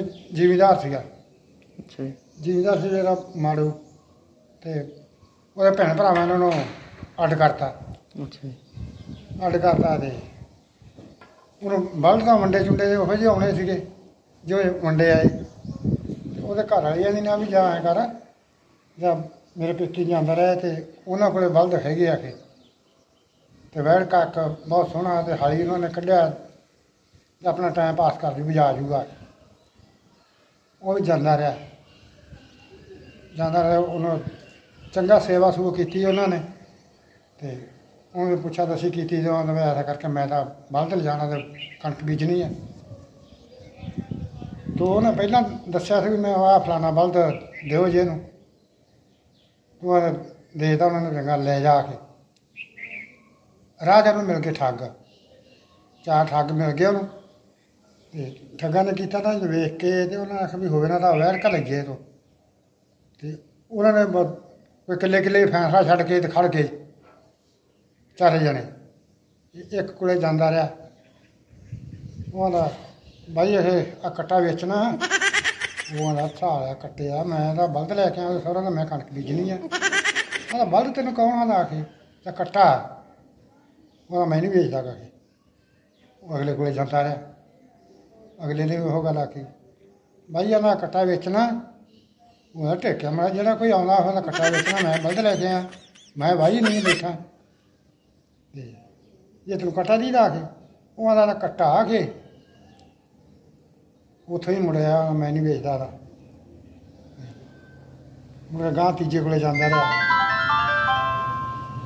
ਜ਼ਿਮੀਦਾਰ ਸੀਗਾ। ਅੱਛਾ ਜੀ। ਜ਼ਿਮੀਦਾਰ ਸੀ ਜਿਹੜਾ ਮਾੜੂ ਤੇ ਉਹਦੇ ਭੈਣ ਭਰਾਵਾਂ ਨੇ ਉਹਨੂੰ ਅੱਡ ਕਰਤਾ। ਅੱਛਾ ਜੀ। ਅੱਡ ਕਰਤਾ ਤੇ ਉਹਨੂੰ ਬਲਦ ਦਾ ਵੰਡੇ ਚੁੰਡੇ ਜਿਹੇ ਉਹੋ ਜਿਹੇ ਆਉਣੇ ਸੀਗੇ ਜੋ ਵੰਡੇ ਆਏ। ਤੇ ਉਹਦੇ ਘਰ ਵਾਲੀ ਆਂਦੀ ਨਾ ਵੀ ਜਾ ਐਂ ਕਰ ਜਾਂ ਮੇਰੇ ਪੇਕੀ ਜਾਂਦਾ ਰਿਹਾ ਤੇ ਉਹਨਾਂ ਕੋਲੇ ਬਲਦ ਹੈਗੇ ਆ ਕੇ। ਤੇ ਵੈੜ ਕੱਕ ਬਹੁਤ ਸੋਹਣਾ ਤੇ ਹਾਲੀ ਉਹਨਾਂ ਨੇ ਕੱਢਿਆ ਆਪਣਾ ਟਾਈਮ ਪਾਸ ਕਰ ਜੂ ਬਜਾ ਜੂਗਾ ਉਹ ਵੀ ਜਾਂਦਾ ਰਿਹਾ। ਜਾਂਦਾ ਰਿਹਾ, ਉਹਨੂੰ ਚੰਗਾ ਸੇਵਾ ਸੂ ਕੀਤੀ ਉਹਨਾਂ ਨੇ ਤੇ ਉਹਨੇ ਪੁੱਛਿਆ ਤਾਂ ਅਸੀਂ ਕੀਤੀ ਜਦੋਂ ਉਹਨੇ ਐਸਾ ਕਰਕੇ ਮੈਂ ਤਾਂ ਬਲਦ ਲਿਜਾਣਾ ਤੇ ਕਣਕ ਬੀਜਣੀ ਹੈ ਤੋ ਉਹਨੇ ਪਹਿਲਾਂ ਦੱਸਿਆ ਸੀ ਵੀ ਮੈਂ ਆਹ ਫਲਾਣਾ ਬਲਦ ਦਿਓ ਜੀ ਇਹਨੂੰ। ਦੇ ਦੇਤਾ ਉਹਨਾਂ ਨੇ ਚੰਗਾ ਲੈ ਜਾ ਕੇ। ਰਾਜਾ ਨੂੰ ਮਿਲ ਕੇ ਠੱਗ। ਚਾਰ ਠੱਗ ਮਿਲ ਗਏ ਉਹਨੂੰ। ਤੇ ਠੱਗਾਂ ਨੇ ਕੀਤਾ ਤਾਂ ਵੇਖ ਕੇ ਤੇ ਉਹਨਾਂ ਨੇ ਆਖਿਆ ਵੀ ਹੋਵੇ ਨਾ ਤਾਂ ਵੈਰ ਕਾ ਗਏ ਤੋਂ ਤੇ ਉਹਨਾਂ ਨੇ ਬ- ਕੋਈ ਕਿੱਲੇ ਕਿੱਲੇ ਫੈਸਲਾ ਛੱਡ ਕੇ ਤੇ ਖੜ ਗਏ। ਚਾਰੇ ਜਣੇ। ਇ- ਇੱਕ ਕੋਲੇ ਜਾਂਦਾ ਰਿਹਾ। ਉਹ ਆਂਦਾ ਬਾਈ ਇਹ ਆ ਕੱਟਾ ਵੇਚਣਾ ਉਹ ਆਂਦਾ ਸਾਲਿਆ ਕੱਟਿਆ। ਮੈਂ ਤਾਂ ਬਲਦ ਲੈ ਕੇ ਆਇਆ, ਸਹੁਰਾ ਦਾ ਮੈਂ ਕਣਕ ਬੀਜਣੀ ਆ। ਉਹਦਾ ਬਲਦ ਤੈਨੂੰ ਕੌਣ ਆਂਦਾ ਆ ਤਾਂ ਕੱਟਾ ਉਹਦਾ ਮੈਂ ਨਹੀਂ ਵੇਚਦਾ ਗਾ ਇਹ। ਉਹ ਅਗਲੇ ਕੋਲੇ ਜਾਂਦਾ ਰਿਹਾ। ਅਗਲੇ ਨੇ ਉਹ ਗੱਲ ਆਖੀ, ਬਾਈ ਆ ਮੈਂ ਕੱਟਾ ਵੇਚਣਾ। ਉਹਦਾ ਟੇਕਿਆ ਮੈਂ ਜਿਹੜਾ ਕੋਈ ਆਉਂਦਾ ਹੋਵੇ ਕੱਟਾ ਵੇਚਣਾ, ਮੈਂ ਬਲਦ ਲੈ ਕੇ ਆ ਮੈਂ ਬਾਈ ਨਹੀਂ ਬੈਠਾ ਤੇ ਜੇ ਤੈਨੂੰ ਕੱਟਾ ਦੀ ਦਾ ਕੇ, ਉਹ ਆਂਦਾ ਤਾਂ ਕੱਟਾ ਆ ਕੇ। ਉੱਥੋਂ ਹੀ ਮੁੜਿਆ, ਮੈਂ ਨਹੀਂ ਵੇਚਦਾ ਦਾ ਮੁੜ ਗਾਂ ਤੀਜੇ ਕੋਲੇ ਜਾਂਦਾ ਰਿਹਾ।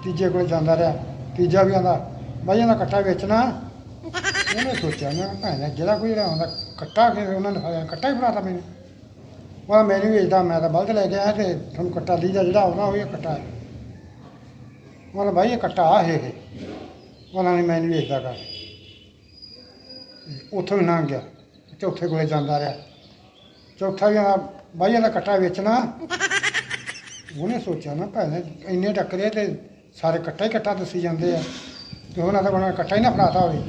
ਤੀਜੇ ਕੋਲੇ ਜਾਂਦਾ ਰਿਹਾ। ਤੀਜਾ ਵੀ ਆਂਦਾ ਬਾਈ ਇਹਦਾ ਕੱਟਾ ਵੇਚਣਾ। ਉਹਨੇ ਸੋਚਿਆ, ਮੈਂ ਕਿਹਾ ਜਿਹੜਾ ਕੋਈ ਜਿਹੜਾ ਆਉਂਦਾ ਕੱਟਾ ਕੇ ਉਹਨਾਂ ਨੇ ਸਾਰਿਆਂ ਕੱਟਾ ਹੀ ਫੜਾਤਾ ਮੈਨੂੰ। ਉਹ ਮੈਂ ਨਹੀਂ ਵੇਚਦਾ, ਮੈਂ ਤਾਂ ਬਲਦ ਲੈ ਕੇ ਆਇਆ ਤੇ ਤੁਹਾਨੂੰ ਕੱਟਾ ਦੀਦਾ ਜਿਹੜਾ ਆਉਂਦਾ, ਉਹ ਹੀ ਕੱਟਾ ਹੈ। ਉਹਨਾਂ ਬਾਈ, ਇਹ ਕੱਟਾ ਆ ਇਹ। ਉਹਨਾਂ ਨੇ ਮੈਂ ਨਹੀਂ ਵੇਚਦਾ ਕਰ ਉੱਥੋਂ ਵੀ ਲੰਘ ਗਿਆ, ਚੌਥੇ ਕੋਲੇ ਜਾਂਦਾ ਰਿਹਾ। ਚੌਥਾ ਵੀ ਆਂਦਾ ਇਹਦਾ ਕੱਟਾ ਵੇਚਣਾ। ਉਹਨੇ ਸੋਚਿਆ ਨਾ ਭੈਣ ਇੰਨੇ ਟੱਕਰੇ ਤੇ ਸਾਰੇ ਕੱਟਾ ਹੀ ਕੱਟਾ ਦੱਸੀ ਜਾਂਦੇ ਆ। ਤੇ ਉਹਨਾਂ ਦਾ ਉਹਨਾਂ ਕੱਟਾ ਹੀ ਨਾ ਫੜਾਤਾ ਹੋਵੇ।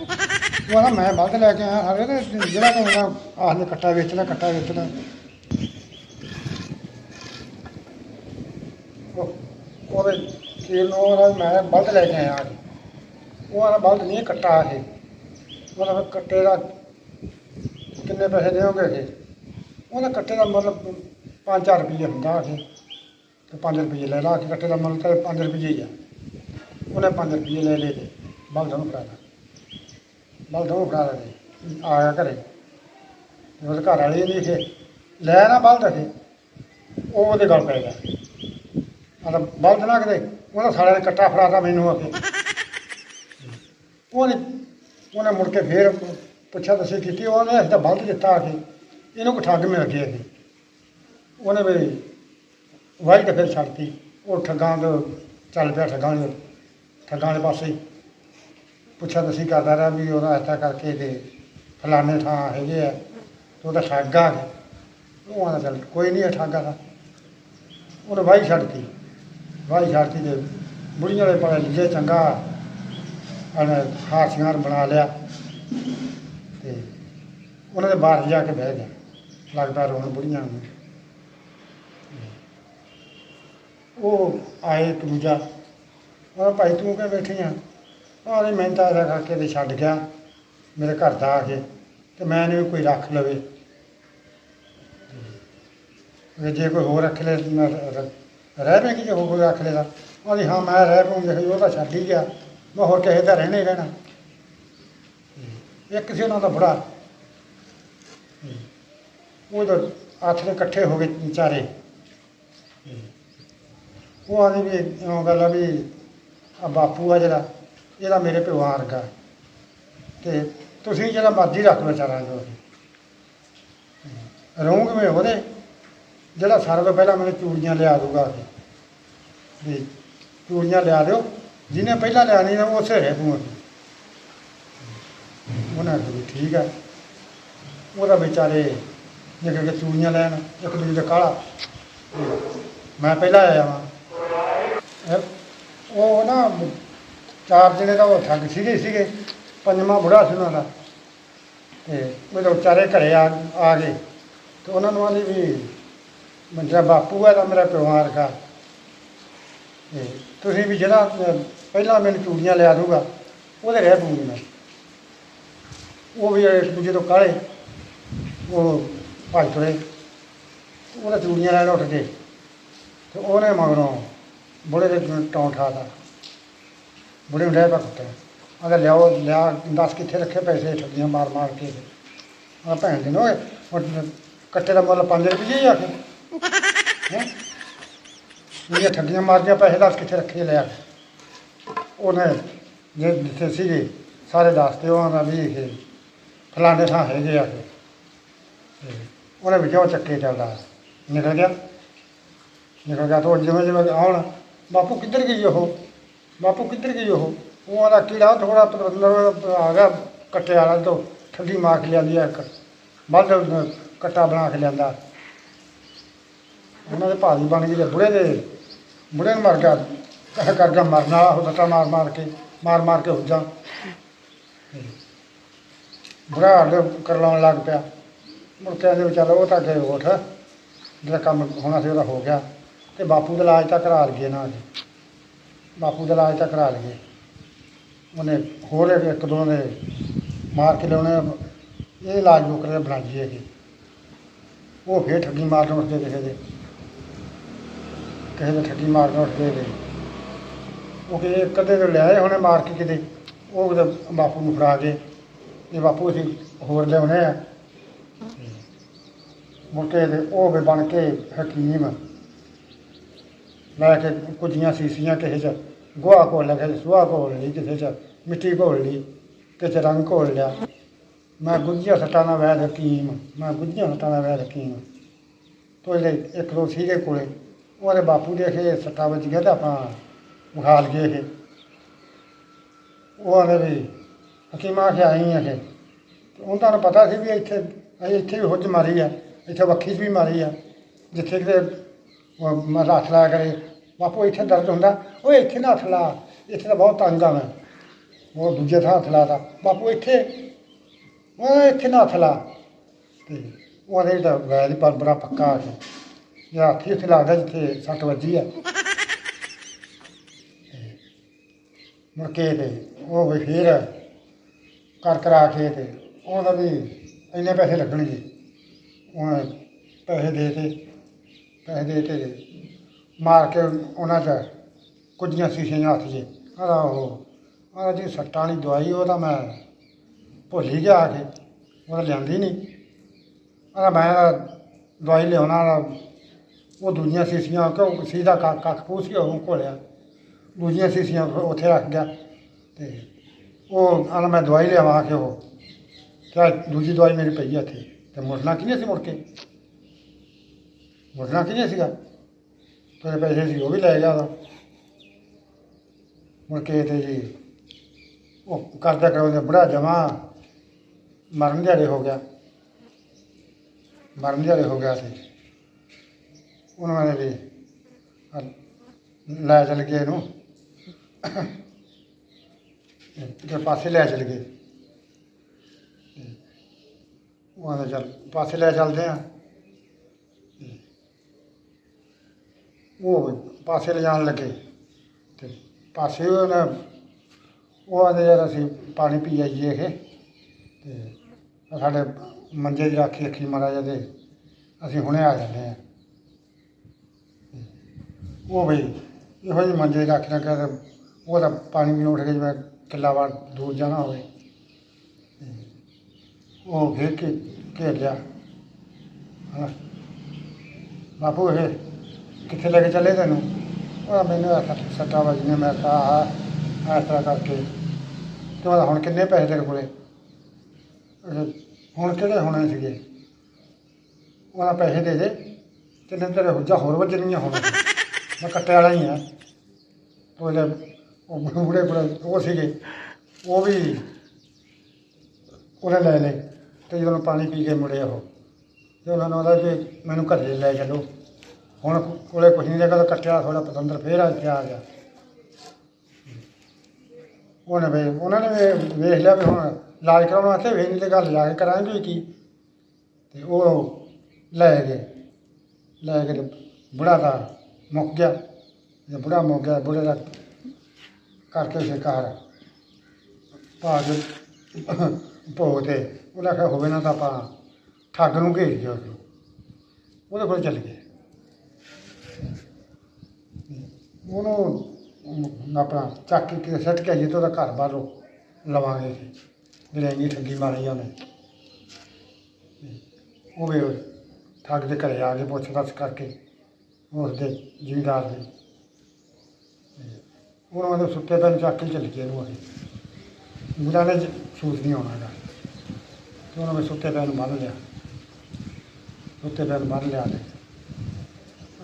ਉਹ ਆਂਦਾ ਮੈਂ ਬਲਦ ਲੈ ਕੇ ਆਇਆ ਸਾਰੇ ਤੇ ਜਿਹੜਾ ਕੋਈ ਆਉਂਦਾ ਕੱਟਾ ਵੇਚਣਾ ਕੱਟਾ ਵੇਚਣਾ ਉਹਦੇ ਕੀਰ ਨੂੰ ਉਹਦਾ ਮੈਂ ਬਲਦ ਲੈ ਕੇ ਆਇਆ। ਅੱਜ। ਉਹ ਆਂਦਾ ਬਲਦ ਨਹੀਂ ਕੱਟਾ ਇਹ। ਉਹਦਾ ਕੱਟੇ ਦਾ ਕਿੰਨੇ ਪੈਸੇ ਦੇਓਗੇ ਇਹ? ਉਹਦਾ ਕੱਟੇ ਦਾ ਮਤਲਬ 5-4 ਰੁਪਏ ਹੁੰਦਾ ਇਹ। ਤੇ 5 ਰੁਪਏ ਲੈ ਲਾ ਕੇ ਕੱਟੇ ਦਾ ਮਤਲਬ ਤਾਂ 5 ਰੁਪਏ ਹੀ ਆ। ਉਹਨੇ 5 ਰੁਪਏ ਲੈ ਲਏ ਤੇ ਬਲਦ ਨੂੰ ਫੜਾ ਬਲਦ ਉਹ ਫੜਾ ਦਿੱਤੇ ਆ ਗਿਆ ਘਰੇ। ਤੇ ਉਹਦੇ ਘਰ ਵਾਲੇ ਨਹੀਂ ਕਿ ਲੈ ਨਾ ਬਲਦ ਇਹ ਉਹ ਉਹਦੇ ਗਲ ਪੈ ਗਿਆ। ਆਹ ਬਲਦ ਨਾ ਕਿਤੇ ਉਹਨੇ ਸਾਲੇ ਨੇ ਕੱਟਾ ਫੜਾਤਾ ਮੈਨੂੰ ਆ ਕੇ। ਉਹਨੇ ਉਹਨੇ ਮੁੜ ਕੇ ਫੇਰ ਪੁੱਛਿਆ ਦੱਸੇ ਕੀਤੀ, ਉਹਨੇ ਅਸੀਂ ਤਾਂ ਬਲਦ ਦਿੱਤਾ ਆ ਕੇ। ਇਹਨੂੰ ਕੋ ਠੱਗ ਮਿਲ ਗਿਆ ਸੀ ਉਹਨੇ ਵੀ ਵਾਈ ਤੇ ਫਿਰ ਛੱਡਤੀ ਉਹ ਠੱਗਾਂ ਤੋਂ ਚੱਲ ਪਿਆ, ਠੱਗਾਂ ਦੇ ਠੱਗਾਂ ਦੇ ਪਾਸੇ। ਪੁੱਛਾ ਪੁੱਛਿਆ ਕਰਦਾ ਰਿਹਾ ਵੀ ਉਹਦਾ ਐਸਾ ਕਰਕੇ ਤੇ ਫਲਾਣੇ ਥਾਂ ਹੈਗੇ ਆ, ਤੇ ਉਹਦਾ ਠੱਗ ਆ ਗਿਆ। ਉਹ ਆਂਦਾ ਚੱਲ ਕੋਈ ਨਹੀਂ ਇਹ ਠੱਗ ਉਹਨੇ ਵਾਈ ਛੱਡਤੀ ਵਾਈ ਛੱਡਤੀ ਤੇ ਬੁੜੀਆਂ ਦੇ ਪਾਲੇ ਲਿਜੇ ਚੰਗਾ ਉਹਨੇ ਹਾਰ ਸ਼ਿੰਗਾਰ ਬਣਾ ਲਿਆ। ਤੇ ਉਹਨਾਂ ਦੇ ਬਾਹਰ ਜਾ ਕੇ ਬਹਿ ਗਿਆ। ਲੱਗਦਾ ਰੋਣ ਬੁੜੀਆਂ ਨੂੰ। ਉਹ ਆਏ ਦੂਜਾ। ਉਹ ਭਾਈ ਤੂੰ ਕਿਹ ਬੈਠੀ ਆ? ਆਰੇ ਮੈਂ ਤਾਂ ਕਰਕੇ ਤੇ ਛੱਡ ਗਿਆ, ਮੇਰੇ ਘਰ ਦਾ ਆ ਕੇ, ਤੇ ਮੈਂ ਨਹੀਂ ਕੋਈ ਰੱਖ ਲਵੇ। ਤੇ ਜੇ ਕੋਈ ਹੋਰ ਰੱਖ ਲੈ, ਮੈਂ ਰ- ਰਹਿ ਪਏ ਕਿ ਜੇ ਹੋਰ ਕੋਈ ਰੱਖ ਲੇਗਾ। ਉਹਦੀ ਹਾਂ, ਮੈਂ ਰਹਿ ਪਊਂਗੀ ਉਹ ਤਾਂ ਛੱਡ ਹੀ ਗਿਆ। ਮੈਂ ਹੋਰ ਕਿਸੇ ਦਾ ਰਹਿਣਾ ਹੀ ਰਹਿਣਾ। ਇੱਕ ਸੀ ਉਹਨਾਂ ਦਾ ਬੁੜਾ। ਉਹ ਤਾਂ ਹੱਥ ਦੇ ਇਕੱਠੇ ਹੋ ਗਏ ਵਿਚਾਰੇ। ਉਹ ਆਂਦੇ ਵੀ ਇਉਂ ਗੱਲ ਆ ਵੀ ਆ ਬਾਪੂ ਆ ਜਿਹੜਾ ਇਹਦਾ ਮੇਰੇ ਪਰਿਵਾਰ ਵਰਗਾ। ਤੇ ਤੁਸੀਂ ਜਿਹੜਾ ਮਰਜ਼ੀ ਰੱਖ ਲਓ ਚਾਰਾਂ ਜੋ ਰਹੂੰਗੇ ਮੈਂ ਉਹਦੇ, ਜਿਹੜਾ ਸਾਰਿਆਂ ਤੋਂ ਪਹਿਲਾਂ ਮੈਨੂੰ ਚੂੜੀਆਂ ਲਿਆ ਦੂਗਾ ਵੀ ਚੂੜੀਆਂ ਲਿਆ ਦਿਓ, ਜਿਹਨੇ ਪਹਿਲਾਂ ਲਿਆਣੀ ਨਾ ਉਹ ਉਸੇ ਰਹਿ ਪੂਗਾ ਉਹਨਾਂ ਨੇ ਠੀਕ ਹੈ ਉਹਦਾ ਵਿਚਾਰੇ ਨਿਕਲ ਕੇ ਚੂੜੀਆਂ ਲੈਣ, ਇੱਕ ਦੂਜੇ ਦਾ ਕਾਲਾ। ਮੈਂ ਪਹਿਲਾਂ ਆਇਆ ਵਾਂ। ਉਹ ਨਾ ਚਾਰ ਜਣੇ ਤਾਂ ਉਹ ਠੱਗ ਸੀਗੇ ਹੀ ਸੀਗੇ ਪੰਜਵਾਂ ਬੁੜਾ ਸੀ ਉਹਨਾਂ ਦਾ। ਤੇ ਮੇਰੇ ਵਿਚਾਰੇ ਘਰੇ ਆ ਆ ਗਏ। ਤੇ ਉਹਨਾਂ ਨੂੰ ਆਂਦੀ ਵੀ ਮੇਰਾ ਬਾਪੂ ਹੈ ਤਾਂ ਮੇਰਾ ਪਿਓ ਵਰਗਾ ਤੇ ਤੁਸੀਂ ਵੀ ਜਿਹੜਾ ਅਹ, ਪਹਿਲਾਂ ਮੈਨੂੰ ਚੂੜੀਆਂ ਲਿਆ ਦੂਗਾ ਉਹਦੇ ਰਹਿ ਪੂੰਗੀ ਮੈਂ। ਉਹ ਵੀ ਇੱਕ ਦੂਜੇ ਤੋਂ ਕਾਲੇ ਉਹ ਭੱਜ ਤੁਰੇ। ਉਹਦਾ ਚੂੜੀਆਂ ਲੈਣ ਉੱਠ ਗਏ। ਤੇ ਉਹਨੇ ਮਗਰੋਂ ਬੁੜੇ ਦੇ ਟੌਂ ਠਾਤਾ ਬੁੜੇ ਨੂੰ ਡਿਆ ਪਾ ਕੁੱਟਣ ਆਂਦਾ ਲਿਆਓ ਲਿਆ ਦੱਸ ਕਿੱਥੇ ਰੱਖੇ ਪੈਸੇ ਠੱਗੀਆਂ ਮਾਰ ਮਾਰ ਕੇ ਆ ਭੈਣ ਦੇ ਨੋਏ ਹੁਣ ਕੱਟੇ ਦਾ ਮੁੱਲ 5 ਰੁਪਏ ਹੀ ਆ ਕੇ ਹੈਂ ਇਹ ਠੱਗੀਆਂ ਮਾਰ ਕੇ ਪੈਸੇ ਦੱਸ ਕਿੱਥੇ ਰੱਖੇ ਲਿਆ ਉਹਨੇ ਜੇ ਜਿੱਥੇ ਸੀਗੇ ਸਾਰੇ ਦੱਸਦੇ ਉਹਨਾਂ ਦਾ ਵੀ ਇਹ ਫਲਾਣੇ ਥਾਂ ਹੈਗੇ ਆ ਕੇ ਤੇ ਉਹਨੇ ਵਿੱਚੋਂ ਚੱਕੇ ਚੱਲਦਾ ਨਿਕਲ ਗਿਆ ਨਿਕਲ ਗਿਆ ਤਾਂ ਉਹ ਜਿਵੇਂ ਜਿਵੇਂ ਆਉਣ ਬਾਪੂ ਕਿੱਧਰ ਗਈ ਉਹ ਬਾਪੂ ਕਿੱਧਰ ਗਈ ਉਹ? ਉਹ ਆਦਾ ਕੀੜਾ ਥੋੜਾ ਮਤਲਬ ਆ ਗਿਆ, ਕੱਟੇ ਵਾਲਾ ਤੋਂ ਠੱਗੀ ਮਾਰ ਕੇ ਲਿਆਂਦੀ ਆ ਇੱਕ। ਬਲਦ ਕੱਟਾ ਬਣਾ ਕੇ ਲਿਆਂਦਾ। ਉਹਨਾਂ ਦੇ ਭਾਜੀ ਬਣ ਗਏ ਬੁੜੇ ਦੇ। ਬੁੜੇ ਨੂੰ ਮਰ ਗਿਆ ਕਹਿ ਕਰ ਗਿਆ ਮਰਨ ਵਾਲਾ, ਉਹ ਦੱਟਾ ਮਾਰ ਮਾਰ ਕੇ, ਮਾਰ ਮਾਰ ਕੇ ਹੁੱਜਾਂ ਬੁੜਾ ਕਰ ਲਾਉਣ ਲੱਗ ਪਿਆ। ਮੁੜ ਕੇ ਇਹਦੇ ਵਿਚਾਰਾ ਉਹ ਤਾਂ ਗਏ ਉੱਠ ਜਿਹੜਾ ਕੰਮ ਹੋਣਾ ਸੀ ਉਹਦਾ ਹੋ ਗਿਆ। ਤੇ ਬਾਪੂ ਦਾ ਇਲਾਜ ਤਾਂ ਕਰਾ ਲਈਏ ਨਾ ਜੀ ਬਾਪੂ ਦਾ ਇਲਾਜ ਤਾਂ ਕਰਾ ਲਈਏ। ਉਹਨੇ ਹੋਰ ਇੱਕ ਦੋ ਨੇ ਮਾਰ ਕੇ ਲਿਆਉਣੇ ਇਹ ਇਲਾਜ ਨੌਕਰੇ ਬਣਾਈਏ ਜੀ। ਉਹ ਫੇਰ ਠੱਗੀ ਮਾਰਨ ਉੱਠਦੇ ਕਿਸੇ ਦੇ। ਕਿਸੇ ਦੇ ਠੱਗੀ ਮਾਰਨ ਉੱਠਦੇ ਨੇ। ਉਹ ਕਿ ਕਦੇ ਦੇ ਲਿਆਏ ਹੋਣੇ ਮਾਰ ਕੇ ਕਿਤੇ। ਉਹ ਕਿਤੇ ਬਾਪੂ ਨੂੰ ਫੜਾ ਗਏ। ਇਹ ਬਾਪੂ ਅਸੀਂ ਹੋਰ ਲਿਆਉਣੇ ਆ। ਮੁੜ ਕੇ ਉਹ ਵੀ ਬਣ ਕੇ ਹਕੀਮ ਲੈ ਕੇ ਕੁਝੀਆਂ ਸੀਸੀਆਂ ਕਿਸੇ ਚ, ਗੋਹਾ ਘੋਲ ਲਿਆ, ਕਿਸੇ 'ਚ ਸੁਆਹ ਘੋਲ ਲਈ, ਕਿਸੇ ਚ ਮਿੱਟੀ ਘੋਲ ਲਈ, ਕਿਸੇ 'ਚ ਰੰਗ ਘੋਲ ਲਿਆ। ਮੈਂ ਗੁੱਝੀਆਂ ਸੱਟਾਂ ਦਾ ਵੈਦ ਹਕੀਮ, ਮੈਂ ਗੁੱਝੀਆਂ ਸੱਟਾਂ ਦਾ ਵੈਦ ਹਕੀਮ। ਤੋ ਜਿਹੜੇ ਇੱਕ ਦੋ ਸੀਗੇ ਕੋਲੇ, ਉਹਦੇ ਬਾਪੂ ਦੇ ਕੇ ਸੱਟਾਂ ਵੱਜ ਗਿਆ ਤਾਂ ਆਪਾਂ ਵਿਖਾ ਗਏ ਇਹ। ਉਹ ਆਂਦੇ ਵੀ, ਹਕੀਮਾਂ ਕੇ ਆਈ ਆ ਇਹ। ਉਹਨਾਂ ਨੂੰ ਪਤਾ ਸੀ ਵੀ ਇੱਥੇ ਇੱਥੇ ਵੀ ਹੁੱਜ ਮਾਰੀ ਆ, ਇੱਥੇ ਵੱਖੀ 'ਚ ਵੀ ਮਾਰੀ ਆ, ਜਿੱਥੇ ਕਿਤੇ ਮ- ਹੱਥ ਲਾਇਆ ਕਰੇ। ਬਾਪੂ ਇੱਥੇ ਦਰਦ ਹੁੰਦਾ। ਉਹ ਇੱਥੇ ਨਾ ਹੱਥ ਲਾ। ਇੱਥੇ ਤਾਂ ਬਹੁਤ ਤੰਗ ਆ ਮੈਂ। ਉਹ ਦੂਜੇ ਥਾਂ ਹੱਥ ਲਾਤਾ। ਬਾਪੂ ਇੱਥੇ। ਉਹ ਇੱਥੇ ਨਾ ਹੱਥ ਲਾ। ਤੇ ਉਹਦੇ ਤਾਂ ਵੈਦ ਪਰ ਬੜਾ ਪੱਕਾ ਆ ਜਿਹੜਾ ਹੱਥ ਹੀ ਲੱਗਦਾ ਜਿੱਥੇ ਸੱਟ ਵੱਜੀ ਆ। ਤੇ ਮੁੜ ਕੇ ਤੇ ਉਹ ਵੀ ਫੇਰ ਕਰ ਕਰਾ ਕੇ ਤੇ ਉਹਦਾ ਵੀ ਇੰਨੇ ਪੈਸੇ ਲੱਗਣਗੇ। ਉਹਨੇ ਪੈਸੇ ਦੇ ਤੇ ਪੈਸੇ ਦੇ ਤੇ ਮਾਰ ਕੇ ਉਹਨਾਂ ਚ ਕੁਝੀਆਂ ਸ਼ੀਸ਼ੀਆਂ ਹੱਥ 'ਚ। ਆਦਾ ਉਹ ਆਦਾ ਜੀ ਸੱਟਾਂ ਵਾਲੀ ਦਵਾਈ, ਉਹ ਤਾਂ ਮੈਂ ਭੁੱਲ ਹੀ ਗਿਆ ਆ ਕੇ। ਉਹ ਤਾਂ ਲਿਆਂਦੀ ਨਹੀਂ ਆਦਾ ਮੈਂ ਦਵਾਈ ਲਿਆਉਣਾ, ਉਹ ਦੂਜੀਆਂ ਸ਼ੀਸ਼ੀਆਂ ਕਿਉਂ ਸਿੱਧਾ ਕੱਖ ਕੱਖ ਪੂਸ ਕੇ ਉਹਨੂੰ ਘੋਲਿਆ। ਦੂਜੀਆਂ ਸ਼ੀਸ਼ੀਆਂ ਉੱਥੇ ਰੱਖ ਗਿਆ ਤੇ ਉਹ ਆਂਦਾ ਮੈਂ ਦਵਾਈ ਲਿਆਵਾਂ ਕੇ ਉਹ। ਕਿਆ ਦੂਜੀ ਦਵਾਈ ਮੇਰੀ ਪਈ ਆ ਇੱਥੇ। ਤੇ ਮੁੜਨਾ ਕਿਹਨੇ ਸੀ ਮੁੜ ਕੇ? ਮੁੜਨਾ ਕਿਹਨੇ ਸੀਗਾ? ਤੇਰੇ ਪੈਸੇ ਸੀ, ਉਹ ਵੀ ਲੈ ਗਿਆ ਉਹਦਾ। ਮੁੜ ਕੇ ਤੇ ਜੀ, ਉਹ ਕਰਦਾ ਕਰਾਉਂਦੇ ਬੜਾ ਜਮਾ, ਮਰਨ ਦਿਹਾੜੇ ਹੋ ਗਿਆ। ਮਰਨ ਦਿਹਾੜੇ ਹੋ ਗਿਆ ਸੀ। ਉਹਨਾਂ ਨੇ ਵੀ ਲੈ ਚਲ ਗਏ ਇਹਨੂੰ। ਤੇ ਪਾਸੇ ਲੈ ਚਲ ਗਏ। ਉਹ ਆਂਦਾ ਚੱਲ, ਪਾਸੇ ਲੈ ਚੱਲਦੇ ਆ। ਉਹ ਪਾਸੇ ਲਿਜਾਣ ਲੱਗੇ ਤੇ ਪਾਸੇ ਉਹਨਾਂ ਉਹ ਆਂਦੇ ਯਾਰ ਅਸੀਂ ਪਾਣੀ ਪੀ ਆਈਏ ਇਹ ਤੇ ਸਾਡੇ ਮੰਜੇ 'ਚ ਰੱਖੀ ਰੱਖੀ ਮਹਾਰਾਜ ਜਿਹਾ ਅਸੀਂ ਹੁਣੇ ਆ ਜਾਂਦੇ ਆ ਉਹ ਬਈ ਇਹੋ ਜਿਹੇ ਮੰਜੇ 'ਚ ਰੱਖ ਰੱਖਿਆ ਤੇ ਉਹ ਤਾਂ ਪਾਣੀ ਵੀ ਉੱਠ ਕੇ ਜਿਵੇਂ ਕਿੱਲਾ ਵਾਰ ਦੂਰ ਜਾਣਾ ਹੋਵੇ। ਉਹ ਘੇਰ ਕੇ ਘੇਰ ਲਿਆ। ਹਾਂ ਬਾਪੂ ਇਹ ਕਿੱਥੇ ਲੈ ਕੇ ਚੱਲੇ ਤੈਨੂੰ? ਉਹ ਮੈਨੂੰ ਆਖਿਆ ਸੱਟਾਂ ਵੱਜੀਆਂ, ਮੈਂ ਕਿਹਾ ਆਹ ਇਸ ਤਰ੍ਹਾਂ ਕਰਕੇ। ਤੇ ਉਹਦਾ ਹੁਣ ਕਿੰਨੇ ਪੈਸੇ ਤੇਰੇ ਕੋਲੇ? ਅਹ ਹੁਣ ਕਿਹੜੇ ਹੋਣੇ ਸੀਗੇ? ਉਹਦਾ ਪੈਸੇ ਦੇ ਦੇ। ਤੇ ਨਹੀਂ ਤੇਰੇ ਹੁੱਜਾ ਹੋਰ ਵੱਜਣੀਆਂ ਹੋਣ। ਮੈਂ ਕੱਟੇ ਵਾਲਾ ਹੀ ਆ। ਉਹਦੇ ਉਹ ਬੁੜੇ ਬੁੜੇ ਉਹ ਸੀਗੇ। ਉਹ ਵੀ ਉਹਨੇ ਲੈ ਲਏ। ਤੇ ਜਦੋਂ ਪਾਣੀ ਪੀ ਕੇ ਮੁੜੇ ਉਹ। ਤੇ ਉਹਨਾਂ ਨੂੰ ਉਹਦਾ ਕਿ ਮੈਨੂੰ ਘਰੇ ਲੈ ਚੱਲੋ। ਹੁਣ ਕੋਲੇ ਕੁਛ ਨਹੀਂ ਲੱਗਾ ਕੱਟਿਆ ਥੋੜਾ ਪਤੰਦਰ ਫੇਰ ਆ ਕੇ ਆ ਗਿਆ। ਉਹਨੇ ਵੀ, ਉਹਨਾਂ ਨੇ ਵੀ ਵੇਖ ਲਿਆ ਵੀ ਹੁਣ ਇਲਾਜ ਕਰਾਉਣ ਵਾਸਤੇ ਵੇ ਨਹੀਂ ਤੇ ਗੱਲ ਜਾ ਕੇ ਕਰਾਂਗੇ ਵੀ ਕੀ। ਤੇ ਉਹ ਲੈ ਗਏ, ਲੈ ਕੇ ਤੇ ਬੁੜਾ ਦਾ ਮੁੱਕ ਗਿਆ। ਜੇ ਬੁੜਾ ਮੁੱਕ ਗਿਆ, ਬੁੜੇ ਦਾ ਕਰਕੇ ਸ਼ਿਕਾਰ ਪਾ ਕੇ ਭੋਗ ਤੇ। ਉਹਨੇ ਆਖਿਆ ਹੋਵੇ ਨਾ ਤਾਂ ਆਪਾਂ ਠੱਗ ਨੂੰ ਘੇਰ ਗਿਆ ਉਹਨੂੰ ਉਹਦੇ ਕੋਲ ਚੱਲ ਗਏ। ਉਹਨੂੰ ਅਮ, ਆਪਣਾ ਚੱਕ ਕੇ ਕਿਤੇ ਸੱਟ ਕੇ ਜਿੱਤੋਂ ਦਾ ਘਰ ਬਾਹਰੋਂ ਲਵਾਂਗੇ। ਅਸੀਂ ਜਿਹੜੇ ਇੰਨੀ ਠੱਗੀ ਮਾਰੀ ਆ ਉਹਨੇ। ਉਹ ਵੀ ਠੱਗ ਦੇ ਘਰੇ ਆ ਕੇ ਪੁੱਛ ਦੱਸ ਕਰਕੇ ਉਸ ਦੇ ਜ਼ਿਮੀਦਾਰ ਦੇ। ਉਹਨਾਂ ਦੇ ਸੁੱਤੇ ਪੈਣ ਚੱਕ ਕੇ ਚੱਲ ਗਏ ਇਹਨੂੰ ਅਸੀਂ। ਮੁੰਡਾ ਨੇ ਸੂਸ ਨਹੀਂ ਆਉਣਾ ਹੈਗਾ। ਤੇ ਉਹਨਾਂ ਨੇ ਸੁੱਤੇ ਪੈਰ ਨੂੰ ਬੰਨ ਲਿਆ। ਸੁੱਤੇ ਪੈਰ ਨੂੰ ਬੰਨ ਲਿਆ ਤੇ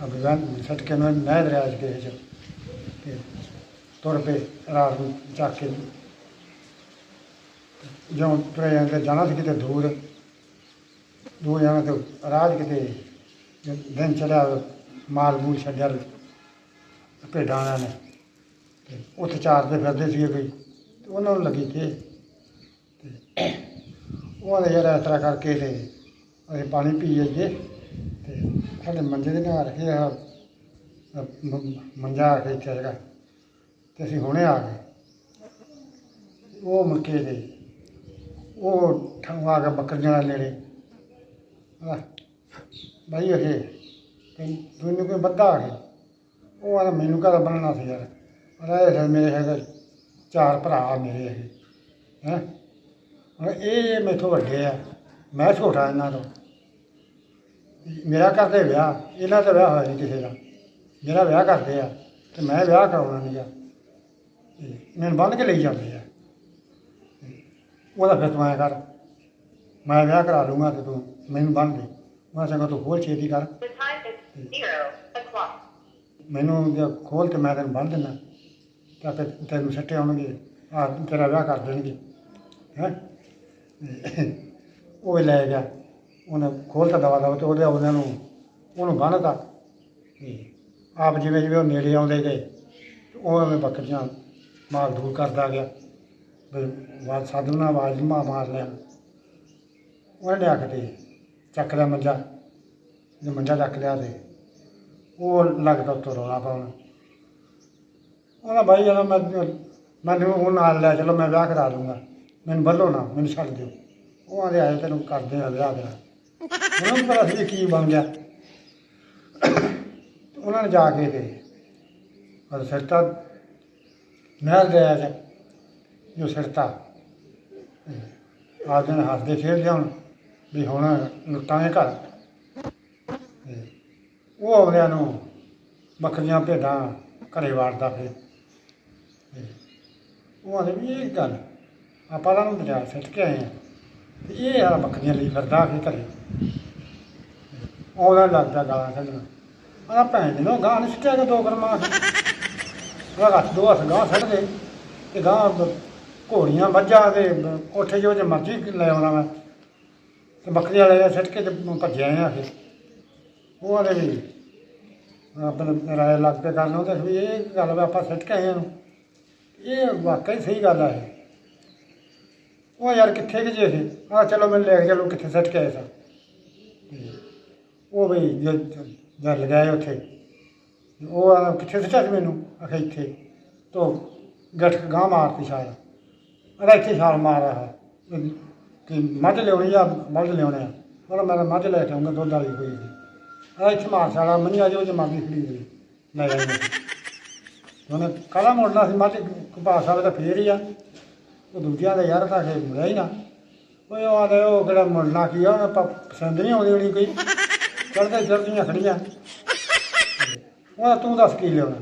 ਅਭਿਵਾਨ ਸੱਟ ਕੇ ਨੂੰ ਨਹਿਰ ਰਿਆਜ ਕੇ ਚ ਤੁਰ ਪਏ ਰਾਤ ਨੂੰ ਚੱਕ ਕੇ। ਜਦੋਂ ਤੁਰੇ ਜਾਂਦੇ, ਜਾਣਾ ਸੀ ਕਿਤੇ ਦੂਰ। ਦੂਰ ਜਾਣਾ ਤੇ ਰਾਜ ਕਿਤੇ ਦਿਨ ਚੜਿਆ, ਮਾਲ ਮੂਲ ਛੱਡਿਆ ਭੇਡਾਂ ਵਾਲਿਆਂ ਨੇ। ਤੇ ਉੱਥੇ ਚਾਰਦੇ ਫਿਰਦੇ ਸੀਗੇ ਕੋਈ। ਤੇ ਉਹਨਾਂ ਨੂੰ ਲੱਗੀ ਕਿ। ਤੇ ਉਹਨਾਂ ਦੇ ਯਾਰ ਇਸ ਤਰ੍ਹਾਂ ਕਰਕੇ ਤੇ ਅਸੀਂ ਪਾਣੀ ਪੀ ਜਾਈਏ ਤੇ ਸਾਡੇ ਮੰਜੇ ਦੇ ਨਾਲ ਰੱਖੇ ਮੰਜਾ ਆ ਕੇ ਇੱਥੇ ਹੈਗਾ ਤੇ ਅਸੀਂ ਹੁਣੇ ਆ ਗਏ। ਉਹ ਮੁਰਕੇ ਦੇ, ਉਹ ਠੰਗ ਆ ਗਿਆ ਬੱਕਰੀਆਂ ਵਾਲੇ ਨੇੜੇ। ਬਾਈ ਇਹ ਤੇ ਕੋਈ ਬੱਦਾ ਆ ਗਿਆ। ਉਹ ਆ ਮੈਨੂੰ ਘਰ ਬਣਨਾ ਸੀ ਯਾਰ? ਅਰੇ ਫਿਰ ਮੇਰੇ ਹੈਗੇ ਚਾਰ ਭਰਾ ਮੇਰੇ ਇਹ। ਹੈ? ਹੁਣ ਇਹ ਮੇਥੋਂ ਵੱਡੇ ਆ, ਮੈਂ ਛੋਟਾ ਇਹਨਾਂ ਤੋਂ। ਮੇਰਾ ਕਰਦੇ ਵਿਆਹ, ਇਹਨਾਂ ਦਾ ਵਿਆਹ ਹੋਇਆ ਨਹੀਂ ਕਿਸੇ ਦਾ। ਮੇਰਾ ਵਿਆਹ ਕਰਦੇ ਆ, ਤੇ ਮੈਂ ਵਿਆਹ ਕਰਾਉਣਾ ਨਹੀਂ ਆ। ਮੈਨੂੰ ਬੰਨ ਕੇ ਲਈ ਜਾਂਦੇ ਆ। ਉਹਦਾ ਫਿਰ ਤੂੰ ਐਂ ਕਰ, ਮੈਂ ਵਿਆਹ ਕਰਾ ਲੂੰਗਾ ਤੇ ਤੂੰ ਮੈਨੂੰ ਬੰਨ ਦੇ। ਮੈਂ ਚੰਗਾ ਤੂੰ ਹੋਰ ਛੇਤੀ ਕਰ। The time is zero o'clock. ਮੈਨੂੰ ਜੇ ਖੋਲ ਕੇ ਮੈਂ ਤੈਨੂੰ ਬੰਨ ਦਿੰਦਾ, ਤਾਂ ਫਿਰ ਤੈਨੂੰ ਸੱਟੇ ਆਉਣਗੇ, ਆ ਤੇਰਾ ਵਿਆਹ ਕਰ ਦੇਣਗੇ। ਹੈ? ਉਹ ਵੀ ਲੈ ਗਿਆ। ਉਹਨੇ ਖੋਲ੍ਹਤਾ ਦਵਾ ਦਵਾ ਤੇ ਉਹਦੇ ਉਹਨਾਂ ਨੂੰ ਉਹਨੂੰ ਬੰਨ੍ਹਤਾ ਤੇ ਆਪ ਜਿਵੇਂ ਜਿਵੇਂ ਉਹ ਨੇੜੇ ਆਉਂਦੇ ਗਏ, ਤੇ ਉਹ ਐਵੇਂ ਬੱਕਰੀਆਂ ਮਾਲ ਦੂਰ ਕਰਦਾ ਗਿਆ। ਵੀ ਬਾਦ ਸਾਧੂ ਨਾਲ ਆਵਾਜ਼ ਮਾ ਮਾਰ ਲਿਆ। ਉਹਨੇ ਲਿਆ ਕੇ ਤੇ ਚੱਕ ਲਿਆ ਮੰਜਾ। ਜੇ ਮੰਜਾ ਚੱਕ ਲਿਆ ਤੇ ਉਹ ਲੱਗਦਾ ਉੱਤੋਂ ਰੌਲਾ ਪਾਉਣ। ਉਹਦਾ ਬਾਈ ਜਦੋਂ ਮੈਂ ਮੈਨੂੰ ਉਹ ਨਾਲ ਲੈ ਚਲੋ ਮੈਂ ਵਿਆਹ ਕਰਾ ਲੂੰਗਾ। ਮੈਨੂੰ ਬੱਲੋ ਨਾ, ਮੈਨੂੰ ਛੱਡ ਦਿਓ। ਉਹ ਆਂਦੇ ਆਏ ਤੈਨੂੰ ਕਰਦੇ ਆ ਵਿਆਹ ਤੇਰਾ। ਉਹਨਾਂ ਪਤਾ ਸੀ ਕੀ ਬਣ ਗਿਆ। ਉਹਨਾਂ ਨੇ ਜਾ ਕੇ ਤੇ ਉਹ ਨਹਿਰ ਦੇ ਆਇਆ ਜੋ ਸਿਰਤਾ। ਆਪ ਦਿਨ ਹੱਸਦੇ ਖੇਡਦੇ ਹੁਣ ਵੀ ਹੁਣ ਲੁੱਟਾਂਗੇ ਘਰ। ਤੇ ਉਹ ਆਉਂਦਿਆਂ ਨੂੰ ਬੱਕਰੀਆਂ ਭੇਡਾਂ ਘਰੇ ਵਾੜਦਾ ਫਿਰ। ਤੇ ਉਹ ਆਂਦੇ ਵੀ ਇਹ ਗੱਲ ਆਪਾਂ ਤਾਂ ਨੂੰ ਦਰਿਆ ਸਿੱਟ ਕੇ ਆਏ ਆ। ਤੇ ਇਹ ਆ ਬੱਕਰੀਆਂ ਲਈ ਫਿਰਦਾ ਫਿਰ ਘਰੇ। ਆਉਂਦਾ ਲੱਗਦਾ ਗਾਲਾਂ ਕੱਢਣਾ। ਆ ਭੈਣ ਜੀ ਨੂੰ ਗਾਂ ਨਹੀਂ ਸਿੱਟਿਆ ਕਿ ਦੋ ਕਰਮਾ। ਉਹ ਹੱਥ ਦੋ ਹੱਥ ਗਾਂ ਸੱਟ ਤੇ ਗਾਂ ਘੋੜੀਆਂ ਮੱਝਾਂ ਦੇ ਕੋਠੇ ਜੋ ਜੇ ਮਰਜ਼ੀ ਲੈ ਆਉਣਾ ਮੈਂ। ਤੇ ਬੱਕਰੀ ਵਾਲੇ ਸਿੱਟ ਕੇ ਤੇ ਭੱਜਿਆ ਆ ਫਿਰ। ਉਹ ਆਲੇ ਵੀ ਆਪਣੇ ਰਾਏ ਲੱਗ ਪਏ ਕਰਨ ਉਹ ਤੇ ਵੀ ਇਹ ਗੱਲ ਵੀ ਆਪਾਂ ਸਿੱਟ ਕੇ ਆਏ ਇਹਨੂੰ। ਇਹ ਵਾਕਈ ਸਹੀ ਗੱਲ ਆ ਇਹ। ਉਹ ਯਾਰ ਕਿੱਥੇ ਕਿ ਜੇ ਇਹ? ਆ ਚਲੋ ਮੈਨੂੰ ਲੈ ਕੇ ਚਲੋ, ਕਿੱਥੇ ਸਿੱਟ ਕੇ ਆਏ ਸਾਂ। ਉਹ ਵੀ ਜਦ ਲਗਾਏ ਉੱਥੇ। ਉਹ ਆ ਕਿੱਥੇ ਸਿੱਟਿਆ ਸੀ ਮੈਨੂੰ? ਆਖੇ ਇੱਥੇ ਤੋ ਗਠਕ ਗਾਂ ਮਾਰਤੀ ਸ਼ਾਇਦ। ਅਰੇ ਇੱਥੇ ਛਾਲ ਮਾਰ ਰਹਾ ਹੈ। ਕਿ ਮੱਝ ਲਿਆਉਣੀ ਆ ਮੱਝ ਲਿਆਉਣੇ ਆ? ਉਹਦਾ ਮੈਂ ਮੱਝ ਲੈ ਕੇ ਆਉਂਗਾ, ਦੁੱਧ ਵਾਲੀ ਕੋਈ ਸੀ ਆ ਇੱਥੇ ਮਾਰ ਸਾਲਾ ਮੰਨਿਆ ਜੋ ਜੇ ਖੜੀ ਹੋਈ। ਲੈ ਆਈ ਉਹਨੇ ਕਾਲਾ ਮੋੜਨਾ ਸੀ? ਮੱਝ ਕਪਾ ਸਾਹਿਬ ਤਾਂ ਫੇਰ ਹੀ ਆ। ਉਹ ਦੂਜਿਆਂ ਦਾ ਯਾਰ ਤਾਂ ਖੇ ਮੁੜਿਆ ਹੀ ਨਾ। ਓਏ ਉਹ ਆਦੇ, ਉਹ ਕਿਹੜਾ ਮੁੜਨਾ ਕੀ ਆ? ਉਹਨੇ ਪਸੰਦ ਨਹੀਂ ਆਉਂਦੀ ਹੋਣੀ ਕੋਈ। ਚੜਦੇ ਚੜਦੀਆਂ ਖੜੀਆਂ। ਉਹ ਤੂੰ ਦੱਸ ਕੀ ਲਿਆਉਣਾ?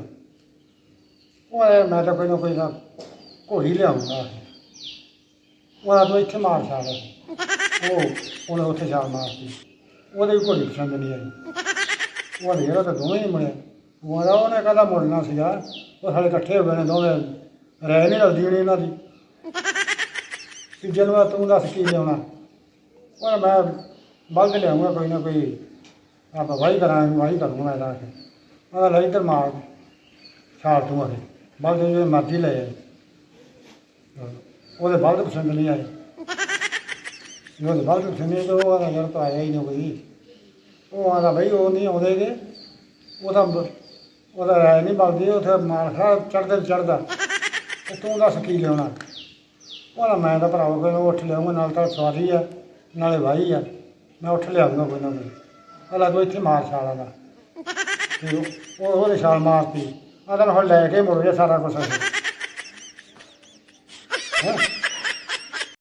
ਉਹ ਆਂਹਦਾ ਮੈਂ ਤਾਂ ਕੋਈ ਨਾ ਕੋਈ ਨਾ ਘੋੜੀ ਲਿਆਉਂਗਾ ਉਹ ਤੂੰ ਇੱਥੇ ਮਾਰ ਛਾੜ ਉਹ, ਉਹਨੇ ਉੱਥੇ ਛਾਲ ਮਾਰਤੀ। ਉਹਦੇ ਵੀ ਘੋੜੀ ਪਸੰਦ ਨਹੀਂ ਆਈ। ਉਹ ਜਿਹੜਾ ਤਾਂ ਦੋਵੇਂ ਹੀ ਮੁੜੇ ਉਹ ਆਂਹਦਾ ਉਹਨੇ ਕਹਿੰਦਾ ਮੁੜਨਾ ਸੀਗਾ। ਉਹ ਸਾਡੇ ਇਕੱਠੇ ਹੋ ਗਏ ਨੇ ਦੋਵੇਂ। ਰਹਿ ਨਹੀਂ ਰਲਦੀ ਹੋਣੀ ਇਹਨਾਂ ਦੀ। ਤੀਜੇ ਨੂੰ ਤੂੰ ਦੱਸ ਕੀ ਲਿਆਉਣਾ। ਉਹ ਮੈਂ ਬਲਦ ਲਿਆਉਂਗਾ ਕੋਈ ਨਾ ਕੋਈ। ਆਪਾਂ ਵਾਹੀ ਕਰਾਂਗੇ, ਵਾਹੀ ਕਰੂੰਗਾ ਮੈਂ ਤਾਂ ਉਹਦਾ ਲਈ ਮਾਰ। ਛਾਲ ਤੂੰ ਅਖੇ ਬਲਦ ਜਿਹੜੇ ਮਰਜ਼ੀ ਲੈ ਆਏ। ਉਹਦੇ ਬਲਦ ਪਸੰਦ ਨਹੀਂ ਆਏ। ਜੋ ਬਲਦ ਸੁਣੀ ਤੋਂ ਉਹ ਯਾਰ ਤਾਂ ਆਇਆ ਹੀ ਨਹੀਂ ਕੋਈ। ਉਹ ਆਦਾ ਬਈ ਉਹ ਨਹੀਂ ਆਉਂਦੇਗੇ ਉਹਦਾ ਬ- ਉਹਦਾ ਰਾਇ ਨਹੀਂ ਬਲਦੀ। ਉਥੇ ਮਾਲ ਖਾ ਚੜਦੇ ਚੜਦਾ ਤੇ ਤੂੰ ਦੱਸ ਕੀ ਲਿਆਉਣਾ? ਉਹਦਾ ਮੈਂ ਤਾਂ ਭਰਾਵਾ ਕੋਈ ਉੱਠ ਲਿਆਉਂਗਾ ਨਾਲ ਤਾਂ ਸਵਾਰੀ ਆ, ਨਾਲੇ ਵਾਹੀ ਆ। ਮੈਂ ਉੱਠ ਲਿਆਉਂਗਾ ਕੋਈ ਨਾ ਕੋਈ। ਅਲਾ ਤੂੰ ਇੱਥੇ ਮਾਰ ਛਾਲਾ ਦਾ। ਤੇ ਉਹ- ਉਹਨੇ ਛਾਲ ਮਾਰਤੀ। ਆਦਨ ਹੁਣ ਲੈ ਕੇ ਮੁੜ ਗਿਆ ਸਾਰਾ ਕੁਝ